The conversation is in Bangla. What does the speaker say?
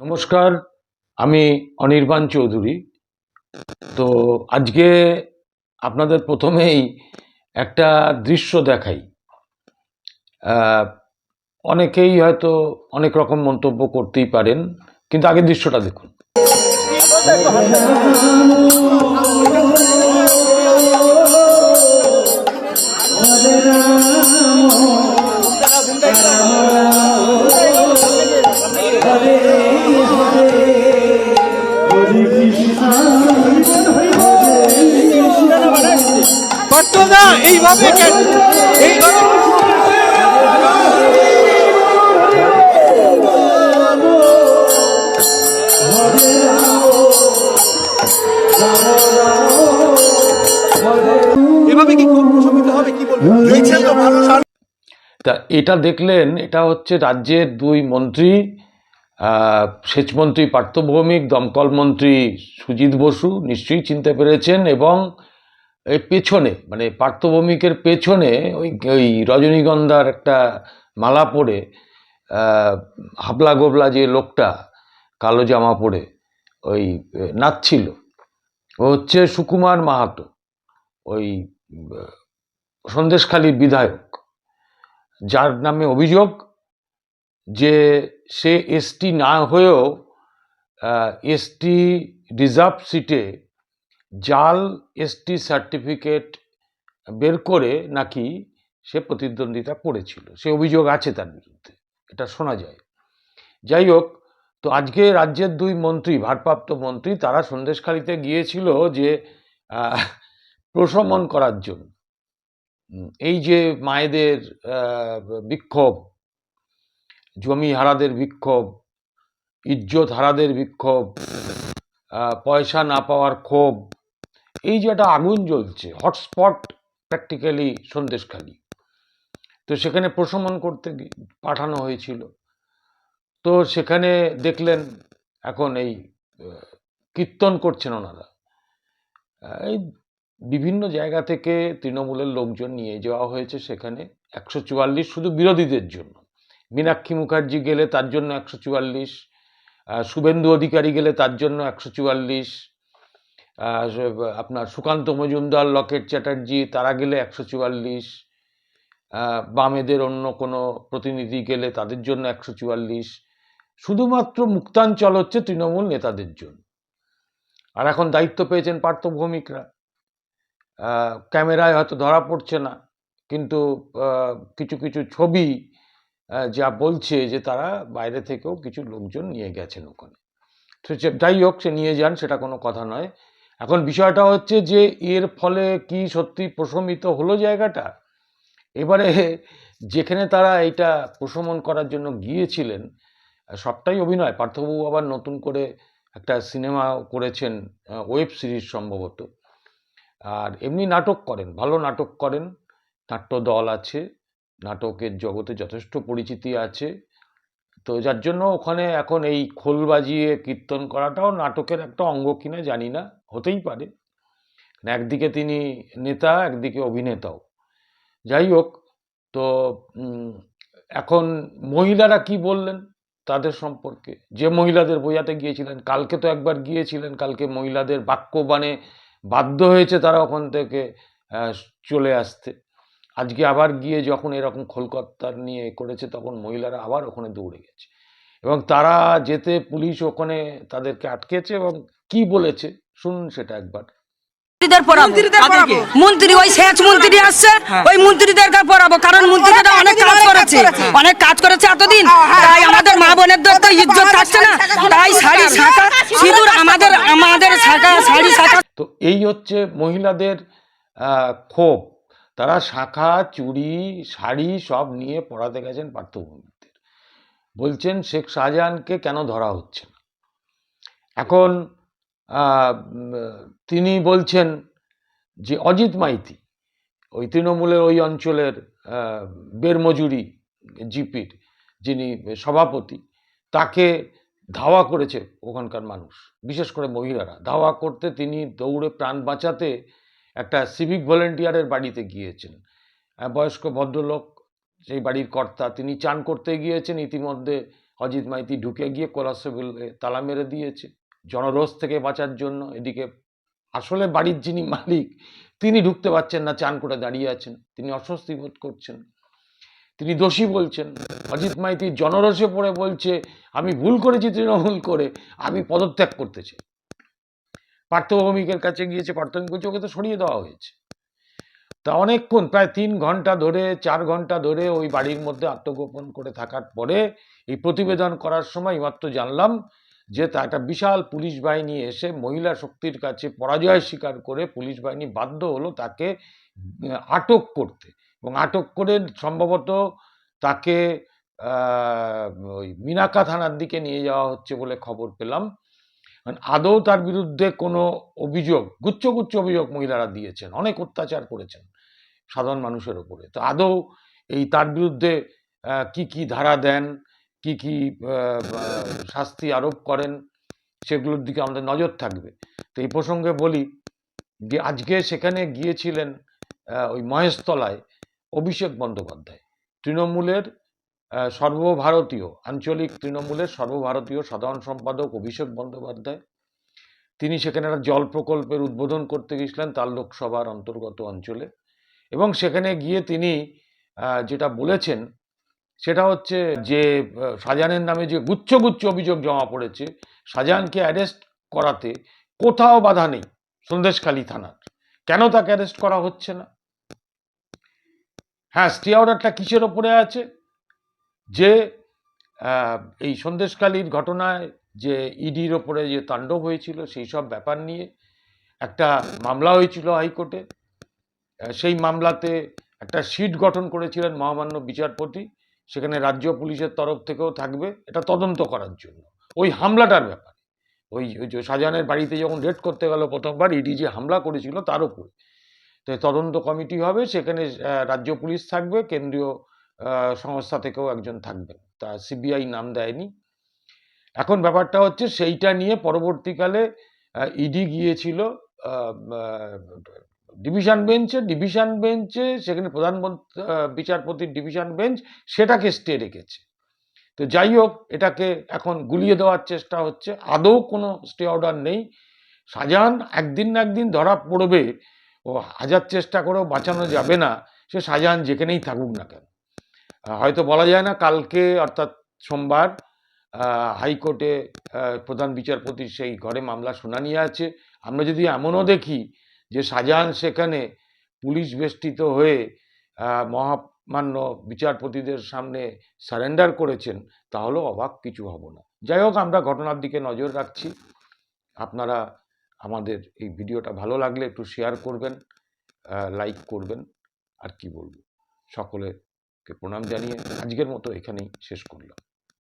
নমস্কার আমি অনির্বাণ চৌধুরী তো আজকে আপনাদের প্রথমেই একটা দৃশ্য দেখাই অনেকেই হয়তো অনেক রকম মন্তব্য করতেই পারেন কিন্তু আগে দৃশ্যটা দেখুন এইভাবে তো এটা দেখলেন এটা হচ্ছে রাজ্যের দুই মন্ত্রী সেচমন্ত্রী পার্থ ভৌমিক দমকল মন্ত্রী সুজিত বসু নিশ্চয়ই চিনতে পেরেছেন এবং এই পেছনে মানে পার্থ ভৌমিকের পেছনে ওই ওই রজনীগন্ধার একটা মালা পরে হাবলা গোবলা যে লোকটা, কালো জামা পরে ওই নাচছিল। ও হচ্ছে সুকুমার মাহাতো, ওই সন্দেশখালীর বিধায়ক, যার নামে অভিযোগ যে সে এসটি না হয়েও এসটি রিজার্ভ সিটে জাল এসটি সার্টিফিকেট বের করে নাকি সে প্রতিদ্বন্দ্বিতা করেছিল। সে অভিযোগ আছে তার বিরুদ্ধে, এটা শোনা যায়। যাই হোক, তো আজকে রাজ্যের দুই মন্ত্রী, ভারপ্রাপ্ত মন্ত্রী, তারা সন্দেশখালিতে গিয়েছিল যে প্রশমন করার জন্য। এই যে মায়েদের বিক্ষোভ জমি হারাদের বিক্ষোভ, ইজ্জত হারাদের বিক্ষোভ পয়সা না পাওয়ার ক্ষোভ, এই যে একটা আগুন জ্বলছে, হটস্পট প্র্যাকটিক্যালি সন্দেশখালি। তো সেখানে প্রশমন করতে পাঠানো হয়েছিল। তো সেখানে দেখলেন এখন এই কীর্তন করছেন ওনারা। এই বিভিন্ন জায়গা থেকে তৃণমূলের লোকজন নিয়ে যাওয়া হয়েছে সেখানে। একশো চুয়াল্লিশ শুধু বিরোধীদের জন্য। মীনাক্ষী মুখার্জি গেলে তার জন্য একশো চুয়াল্লিশ শুভেন্দু অধিকারী গেলে তার জন্য একশো চুয়াল্লিশ আপনার সুকান্ত মজুমদার, লকেট চ্যাটার্জি, তারা গেলে একশো চুয়াল্লিশ বামেদের অন্য কোনো প্রতিনিধি গেলে তাদের জন্য একশো চুয়াল্লিশ। শুধুমাত্র মুক্তাঞ্চল হচ্ছে তৃণমূল নেতাদের জন্য। আর এখন দায়িত্ব পেয়েছেন পার্থ ভৌমিকরা ক্যামেরায় হয়তো ধরা পড়ছে না, কিন্তু কিছু কিছু ছবি যা বলছে যে তারা বাইরে থেকেও কিছু লোকজন নিয়ে গেছেন ওখানে। তো যাই হোক, সে নিয়ে যান, সেটা কোনো কথা নয়। এখন বিষয়টা হচ্ছে যে, এর ফলে কি সত্যি প্রশমিত হলো জায়গাটা? এবারে যেখানে তারা এটা প্রশমন করার জন্য গিয়েছিলেন, সবটাই অভিনয়। পার্থবাবু আবার নতুন করে একটা সিনেমা করেছেন ওয়েব সিরিজ সম্ভবত। আর এমনি নাটক করেন, ভালো নাটক করেন। নাট্য দল আছে নাটকের জগতে যথেষ্ট পরিচিতি আছে। তো যার জন্য ওখানে এখন এই খোল বাজিয়ে কীর্তন করাটাও নাটকের একটা অঙ্গ কিনা জানি না, হতেই পারে। মানে একদিকে তিনি নেতা, একদিকে অভিনেতাও। যাই হোক, তো এখন মহিলারা কি বললেন তাদের সম্পর্কে? যে মহিলাদের বোঝাতে গিয়েছিলেন, কালকে তো একবার গিয়েছিলেন, কালকে মহিলাদের বাক্যবাণে বাধ্য হয়েছে তারা ওখান থেকে চলে আসতে। আজকে আবার গিয়ে যখন এরকম খোলকত্তার নিয়ে করেছে তখন মহিলারা আবার ওখানে দৌড়ে গেছে। এবং তারা যেতে পুলিশ ওখানে তাদেরকে আটকেছে এবং কি বলেছে শুনুন সেটা একবার। মন্ত্রীদের পড়াবো। মন্ত্রী ওই সেচ মন্ত্রী আসছে ওই মন্ত্রীদেরকে পড়াবো কারণ মন্ত্রীরা অনেক কাজ করেছে অনেক কাজ করেছে এতদিন। তাই আমাদের মা বোনেদের তো ইজ্জত থাকছে না। তাই শাড়ি শাখা সিঁদুর আমাদের আমাদের শাখা শাড়ি শাখা। তো এই হচ্ছে মহিলাদের আহ, ক্ষোভ। তারা শাখা, চুড়ি, শাড়ি সব নিয়ে পড়াতে গেছেন পার্থভূমিকদের বলছেন, শেখ শাহজাহানকে কেন ধরা হচ্ছে না? এখন তিনি বলছেন যে, অজিত মাইতি, ওই তৃণমূলের ওই অঞ্চলের বেরমজুরি জিপির, যিনি সভাপতি, তাকে ধাওয়া করেছে ওখানকার মানুষ, বিশেষ করে মহিলারা। ধাওয়া করতে তিনি দৌড়ে প্রাণ বাঁচাতে একটা সিভিক ভলেন্টিয়ারের বাড়িতে গিয়েছেন বয়স্ক ভদ্রলোক, সেই বাড়ির কর্তা, তিনি চান করতে গিয়েছেন। ইতিমধ্যে অজিত মাইতি ঢুকে গিয়ে কোলাসেবলে তালা মেরে দিয়েছে। জনরোষ থেকে বাঁচার জন্য এদিকে আসলে বাড়ির যিনি মালিক, তিনি ঢুকতে পারছেন না, চান করে দাঁড়িয়ে আছেন। তিনি অস্বস্তি বোধ করছেন। তিনি দোষী বলছেন, অজিত মাইতি জনরসে পড়ে বলছে, আমি ভুল করেছি তৃণমূল করে, আমি পদত্যাগ করতে চাই। পার্থভৌমিকের কাছে গিয়েছে, পার্থভৌমিক বলছে, ওকে তো সরিয়ে দেওয়া হয়েছে। তা অনেকক্ষণ, প্রায় তিন ঘণ্টা ধরে, চার ঘণ্টা ধরে ওই বাড়ির মধ্যে আত্মগোপন করে থাকার পরে এই প্রতিবেদন করার সময় মাত্র জানলাম যে তা একটা বিশাল পুলিশ বাহিনী এসে মহিলা শক্তির কাছে পরাজয় স্বীকার করে পুলিশ বাহিনী বাধ্য হলো তাকে আটক করতে। এবং আটক করে সম্ভবত তাকে ওই মিনাকা থানার দিকে নিয়ে যাওয়া হচ্ছে বলে খবর পেলাম। মানে আদৌ তার বিরুদ্ধে কোনো অভিযোগ, গুচ্ছ গুচ্ছ অভিযোগ মহিলারা দিয়েছেন, অনেক অত্যাচার করেছেন সাধারণ মানুষের ওপরে। তো আদৌ এই তার বিরুদ্ধে কি কি ধারা দেন, কি কি শাস্তি আরোপ করেন, সেগুলোর দিকে আমাদের নজর থাকবে। তো এই প্রসঙ্গে বলি যে আজকে সেখানে গিয়েছিলেন ওই মহেশতলায় অভিষেক বন্দ্যোপাধ্যায়। তৃণমূলের সর্বভারতীয়, আঞ্চলিক তৃণমূলের সর্বভারতীয় সাধারণ সম্পাদক অভিষেক বন্দ্যোপাধ্যায়। তিনি সেখানে একটা জল প্রকল্পের উদ্বোধন করতে গেছিলেন তার লোকসভার অন্তর্গত অঞ্চলে। এবং সেখানে গিয়ে তিনি যেটা বলেছেন, সেটা হচ্ছে যে শাহজাহানের নামে যে গুচ্ছ গুচ্ছ অভিযোগ জমা পড়েছে, শাহজাহানকে অ্যারেস্ট করাতে কোথাও বাধা নেই সন্দেশখালী থানার। কেন তাকে অ্যারেস্ট করা হচ্ছে না? হ্যাঁ স্টে অর্ডারটা কিসের ওপরে আছে? যে এই সন্দেশখালীর ঘটনায় যে ইডির ওপরে যে তাণ্ডব হয়েছিল, সেই সব ব্যাপার নিয়ে একটা মামলা হয়েছিল হাইকোর্টে। সেই মামলাতে একটা সিট গঠন করেছিলেন মহামান্য বিচারপতি। সেখানে রাজ্য পুলিশের তরফ থেকেও থাকবে। এটা তদন্ত করার জন্য। ওই হামলাটার ব্যাপারে। ওই শাহজাহানের বাড়িতে যখন রেড করতে গেল প্রথমবার, ইডি যে হামলা করেছিল তার উপরে। তো তদন্ত কমিটি হবে। সেখানে রাজ্য পুলিশ থাকবে, কেন্দ্রীয় সংস্থা থেকেও একজন থাকবেন তা সিবিআই নাম দেয়নি। এখন ব্যাপারটা হচ্ছে সেইটা নিয়ে পরবর্তীকালে ইডি গিয়েছিল ডিভিশন বেঞ্চে ডিভিশন বেঞ্চে সেখানে প্রধানমন্ত্রী বিচারপতির ডিভিশন বেঞ্চ সেটাকে স্টে রেখেছে। তো যাই হোক, এটাকে এখন গুলিয়ে দেওয়ার চেষ্টা হচ্ছে। আদৌ কোনো স্টে অর্ডার নেই। শাহজাহান একদিন না একদিন ধরা পড়বে। ও হাজার চেষ্টা করেও বাঁচানো যাবে না। সে শাহজাহান যেখানেই থাকুক না কেন। হয়তো বলা যায় না কালকে অর্থাৎ সোমবার হাইকোর্টে প্রধান বিচারপতির সেই ঘরে মামলা শুনানি আছে। আমরা যদি এমনও দেখি যে শাহজাহান সেখানে পুলিশ বেষ্টিত হয়ে মহামান্য বিচারপতিদের সামনে সারেন্ডার করেছেন তাহলেও অবাক কিছু হব না। যাই হোক, আমরা ঘটনার দিকে নজর রাখছি। আপনারা আমাদের এই ভিডিওটা ভালো লাগলে একটু শেয়ার করবেন লাইক করবেন, আর কি বলব? সকলেকে প্রণাম জানিয়ে আজকের মতো এখানেই শেষ করলাম।